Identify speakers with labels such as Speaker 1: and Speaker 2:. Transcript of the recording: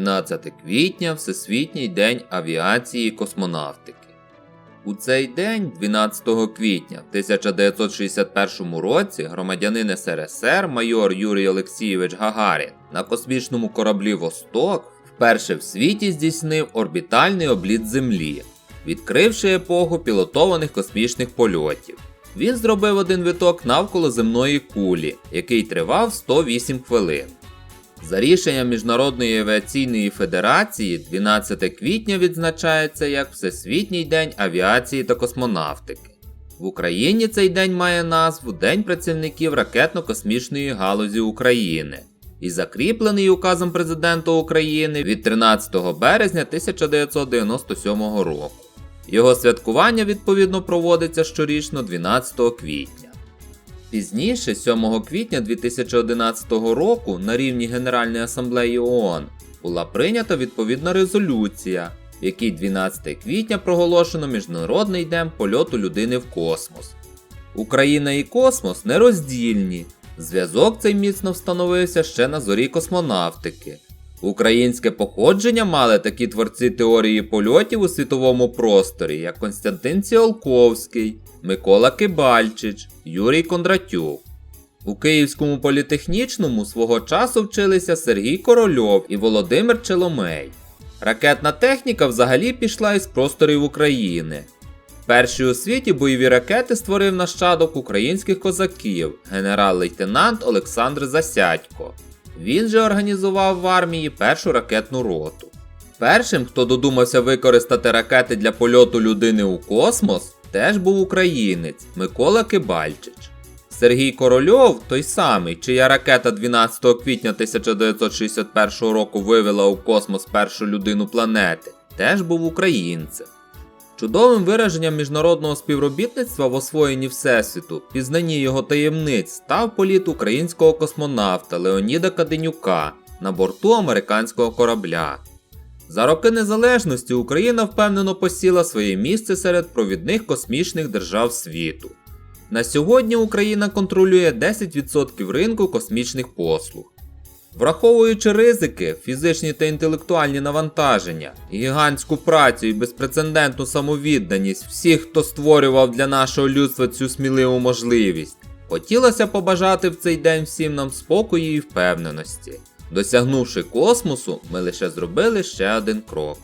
Speaker 1: 12 квітня Всесвітній день авіації і космонавтики. У цей день, 12 квітня в 1961 році, громадянин СРСР майор Юрій Олексійович Гагарін на космічному кораблі Восток вперше в світі здійснив орбітальний обліт Землі, відкривши епоху пілотованих космічних польотів. Він зробив один виток навколо земної кулі, який тривав 108 хвилин. За рішенням Міжнародної авіаційної федерації 12 квітня відзначається як Всесвітній день авіації та космонавтики. В Україні цей день має назву День працівників ракетно-космічної галузі України і закріплений указом президента України від 13 березня 1997 року. Його святкування відповідно проводиться щорічно 12 квітня. Пізніше, 7 квітня 2011 року, на рівні Генеральної асамблеї ООН була прийнята відповідна резолюція, в якій 12 квітня проголошено Міжнародний день польоту людини в космос. Україна і космос нероздільні. Зв'язок цей міцно встановився ще на зорі космонавтики. Українське походження мали такі творці теорії польотів у світовому просторі, як Константин Ціолковський, Микола Кибальчич, Юрій Кондратюк. У Київському політехнічному свого часу вчилися Сергій Корольов і Володимир Челомей. Ракетна техніка взагалі пішла із просторів України. Перші у світі бойові ракети створив нащадок українських козаків, генерал-лейтенант Олександр Засядько. Він же організував в армії першу ракетну роту. Першим, хто додумався використати ракети для польоту людини у космос, теж був українець Микола Кибальчич. Сергій Корольов, той самий, чия ракета 12 квітня 1961 року вивела у космос першу людину планети, теж був українцем. Чудовим вираженням міжнародного співробітництва в освоєнні Всесвіту, пізнанні його таємниць став політ українського космонавта Леоніда Каденюка на борту американського корабля. За роки незалежності Україна впевнено посіла своє місце серед провідних космічних держав світу. На сьогодні Україна контролює 10% ринку космічних послуг. Враховуючи ризики, фізичні та інтелектуальні навантаження, гігантську працю і безпрецедентну самовідданість всіх, хто створював для нашого людства цю сміливу можливість, хотілося побажати в цей день всім нам спокою і впевненості. Досягнувши космосу, ми лише зробили ще один крок.